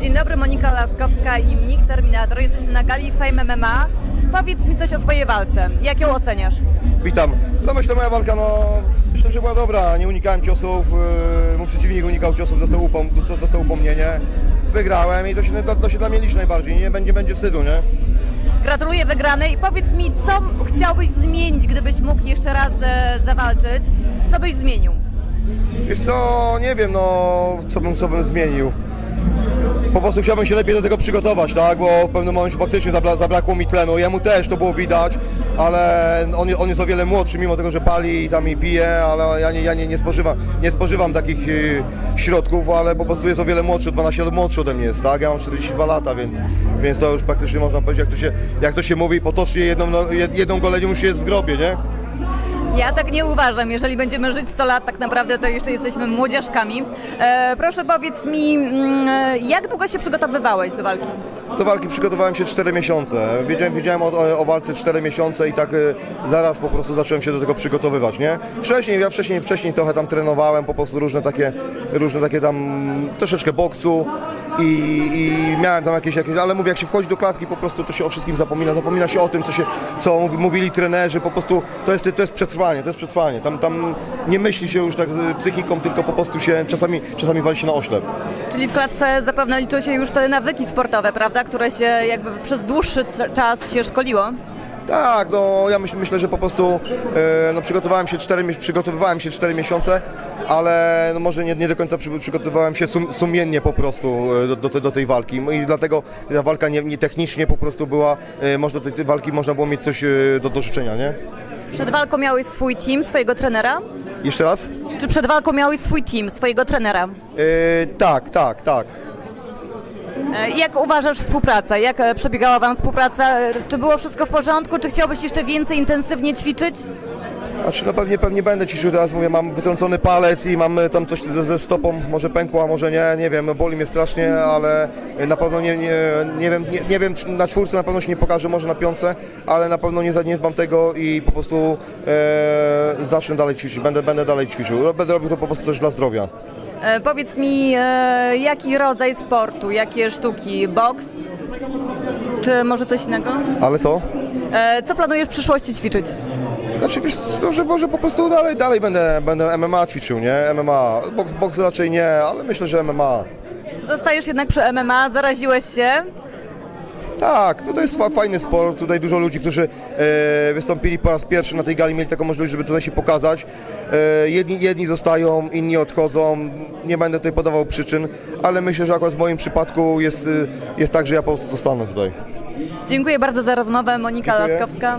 Dzień dobry, Monika Laskowska i Mnik Terminator. Jesteśmy na gali Fame MMA. Powiedz mi coś o swojej walce. Jak ją oceniasz? Witam. No myślę, moja walka, no myślę, że była dobra. Nie unikałem ciosów, yy, mój przeciwnik unikał ciosów, dostał, upom, dostał, dostał upomnienie. Wygrałem i to się, to, to się dla mnie liczy najbardziej. Nie będzie, będzie wstydu, nie? Gratuluję wygranej i powiedz mi, co chciałbyś zmienić, gdybyś mógł jeszcze raz e, zawalczyć? Co byś zmienił? Wiesz co, nie wiem, no co bym, co bym zmienił. Po prostu chciałbym się lepiej do tego przygotować, tak? Bo w pewnym momencie faktycznie zabra, zabrakło mi tlenu. Jemu też to było widać, ale on, on jest o wiele młodszy, mimo tego, że pali i tam i pije, ale ja nie, ja nie, nie, spożywam, nie spożywam takich y, środków, ale po prostu jest o wiele młodszy, 12 lat młodszy ode mnie jest, tak? Ja mam 42 lata, więc, więc to już praktycznie można powiedzieć, jak to się, jak to się mówi, potocznie jedną, no, jed- jedną golenią już jest w grobie, nie? Ja tak nie uważam. Jeżeli będziemy żyć 100 lat, tak naprawdę to jeszcze jesteśmy młodziaszkami. E, proszę powiedz mi, mm, e, jak długo się przygotowywałeś do walki? Do walki przygotowałem się 4 miesiące. Wiedziałem, wiedziałem o, o, walce 4 miesiące i tak y, zaraz po prostu zacząłem się do tego przygotowywać, nie? Wcześniej, ja wcześniej, wcześniej trochę tam trenowałem, po prostu różne takie, różne takie tam, troszeczkę boksu i, i miałem tam jakieś, jakieś, ale mówię, jak się wchodzi do klatki, po prostu to się o wszystkim zapomina, zapomina się o tym, co się, co mówi- mówili trenerzy, po prostu to jest, to jest przetrwanie, to jest przetrwanie. Tam, tam nie myśli się już tak z psychiką, tylko po prostu się czasami, czasami wali się na oślep. Czyli w klatce zapewne liczą się już te nawyki sportowe, prawda? Które się jakby przez dłuższy czas się szkoliło. Tak, no ja myśl, myślę, że po prostu e, no, przygotowałem się 4, mies- przygotowywałem się 4 miesiące, ale no, może nie, nie do końca przy, przygotowywałem się sum, sumiennie po prostu e, do, do, do tej walki i dlatego ta walka nie, nie technicznie po prostu była, e, może do tej, tej walki można było mieć coś e, do, do życzenia, nie? Przed walką miałeś swój team, swojego trenera? Jeszcze raz? Czy przed walką miałeś swój team, swojego trenera? E, tak, tak, tak. E, Jak uważasz współpraca? Jak e, przebiegała Wam współpraca? E, Czy było wszystko w porządku? Czy chciałbyś jeszcze więcej intensywnie ćwiczyć? Znaczy no pewnie, pewnie będę ćwiczył, teraz mówię, mam wytrącony palec i mam tam coś ze, ze stopą, może pękła, może nie, nie wiem, boli mnie strasznie, ale na pewno nie, nie, nie wiem, nie, nie wiem, na czwórce na pewno się nie pokaże, może na piątce, ale na pewno nie zaniedbam tego i po prostu e, zacznę dalej ćwiczyć, będę, będę dalej ćwiczył, będę robił to po prostu też dla zdrowia. E, Powiedz mi, e, jaki rodzaj sportu, jakie sztuki? Boks? Czy może coś innego? Ale co? E, Co planujesz w przyszłości ćwiczyć? Znaczy wiesz, może, może po prostu dalej, dalej będę, będę MMA ćwiczył, nie? MMA, boks, boks raczej nie, ale myślę, że MMA. Zostajesz jednak przy MMA, zaraziłeś się. Tak, no to jest fa- fajny sport. Tutaj dużo ludzi, którzy e, wystąpili po raz pierwszy na tej gali, mieli taką możliwość, żeby tutaj się pokazać. E, jedni, jedni zostają, inni odchodzą. Nie będę tutaj podawał przyczyn, ale myślę, że akurat w moim przypadku jest, e, jest tak, że ja po prostu zostanę tutaj. Dziękuję bardzo za rozmowę. Monika Dziękuję. Laskowska.